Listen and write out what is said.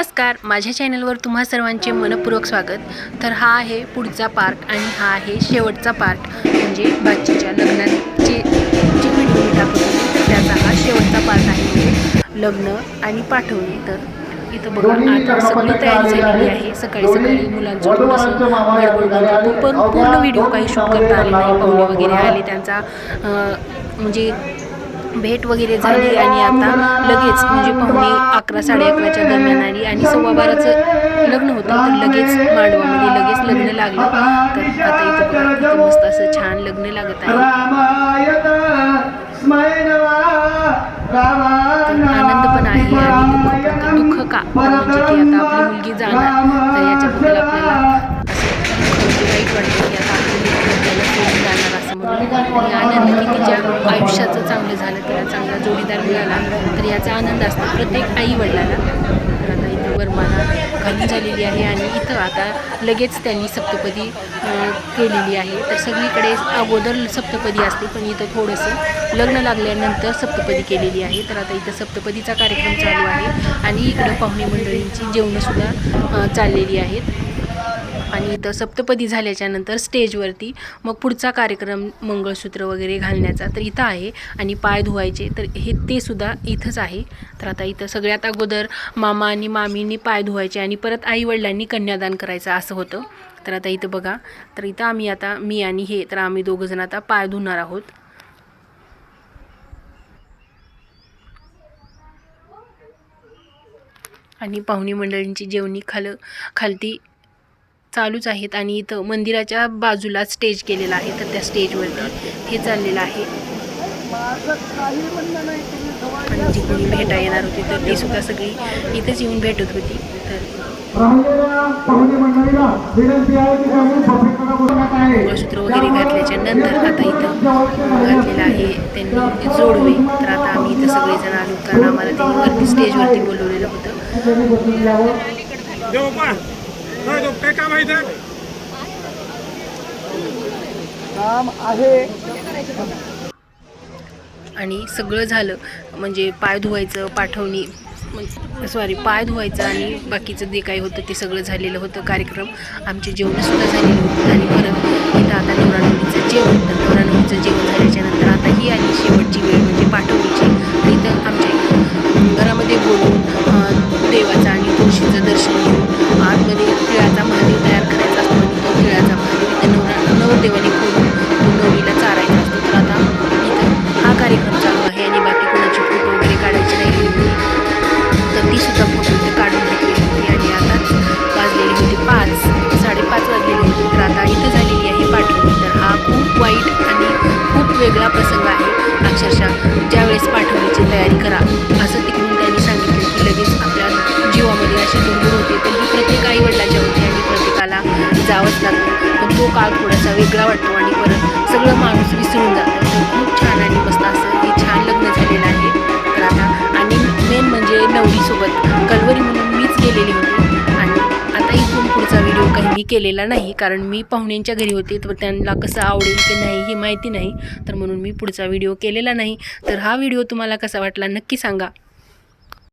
नमस्कार माझ्या चॅनलवर तुम्हा सर्वांचे मनपूर्वक स्वागत. तर हा आहे पुढचा पार्ट आणि हा आहे शेवटचा पार्ट म्हणजे बाच्चीच्या लग्नाचे जे व्हिडिओ मी टाकत होते तर त्याचा हा शेवटचा पार्ट आहे म्हणजे लग्न आणि पाठवणी. तर इथं बघा आता सगळी तयारी झालेली आहे. सकाळी सकाळी मुलांचं थोडंसं गडबड होतं पण पूर्ण व्हिडिओ काही शूट करता आले नाही. पाहुणे वगैरे आले त्यांचा म्हणजे भेट वगैरे झाली आणि आता लगेच म्हणजे पाहुणे अकरा साडे अकराच्या दरम्यान आली आणि सव्वा बाराचं लग्न होतं. तर लगेच मांडवामध्ये लगेच लग्न लागलं. तर आता इथं बघा मस्त असं छान लग्न लागत आहे. आनंद पण आहे आणि दुःख का? म्हणजे की आता आपली मुलगी जाणार. तर याच्याबद्दल आपल्याला असं वाईट वाटतं की आता आपली मुलगी आपल्याला सोडून जाणार असं म्हणून. आणि आनंद तिच्या आयुष्याचं चांगलं झालं तिला चांगला जोडीदार मिळाला तर याचा आनंद असतो प्रत्येक आई वडिलाला. तर आता इथं वरमाला घालून झालेली आहे आणि इथं आता लगेच त्यांनी सप्तपदी केलेली आहे. तर सगळीकडे अगोदर सप्तपदी असते पण इथं थोडंसं लग्न लागल्यानंतर सप्तपदी केलेली आहे. तर आता इथं सप्तपदीचा कार्यक्रम चालू आहे आणि इकडं पाहुणे मंडळींची जेवणंसुद्धा चाललेली आहेत. आणि इथं सप्तपदी झाल्याच्यानंतर स्टेजवरती मग पुढचा कार्यक्रम मंगळसूत्र वगैरे घालण्याचा तर इथं आहे आणि पाय धुवायचे तर हे ते सुद्धा इथंच आहे. तर आता इथं सगळ्यात अगोदर मामा आणि मामींनी पाय धुवायचे आणि परत आईवडिलांनी कन्यादान करायचं असं होतं. तर आता इथं बघा तर इथं आम्ही आता मी आणि हे तर आम्ही दोघंजण आता पाय धुणार आहोत. आणि पाहुणी मंडळींची जेवणी खाल खालती चालूच आहेत आणि इथं मंदिराच्या बाजूला स्टेज केलेला आहे. तर त्या स्टेजवरती हे चाललेलं आहे. आणि जी कोणी भेटा येणार होती तर ती सुद्धा सगळी इथंच येऊन भेटत होती. तर मंगळसूत्र वगैरे घातल्याच्या नंतर आता इथं घातलेलं आहे त्यांनी जोडवे. तर आता आम्ही इथं सगळेजण आलो कारण आम्हाला त्यांनी वरती स्टेजवरती बोलवलेलं होतं. देव पा होय देव काय काम आहे इथं? काम आहे. आणि सगळं झालं म्हणजे पाय धुवायचं पाठवणी सॉरी पाय धुवायचं आणि बाकीचं जे काही होतं ते सगळं झालेलं होतं कार्यक्रम. आमचे जेवणसुद्धा झालेले होते आणि परत इथं आता नवरानवरीचं जेवण तर नवरानवरीचं जेवण झाल्याच्यानंतर आता ही आली शेवटची वेळ म्हणजे पाठवणीची खूप वेगळा प्रसंग आहे. अक्षरशः ज्यावेळेस पाठवण्याची तयारी करा. असं तिकडून त्यांनी सांगितलं की लगेच आपल्या जीवामध्ये अशी दुर्गुण होते. पण ही प्रत्येक आईवडिलाच्या होती आणि प्रत्येकाला जावंच लागतं. पण तो काळ थोडासा वेगळा वाटतो आणि परत सगळं माणूस मी केलेला नाही कारण मी पाहुण्यांच्या घरी होते तर त्यांना कसं आवडेल की नाही ही माहिती नाही. तर म्हणून मी पुढचा व्हिडिओ केलेला नाही. तर हा व्हिडिओ तुम्हाला कसा वाटला नक्की सांगा.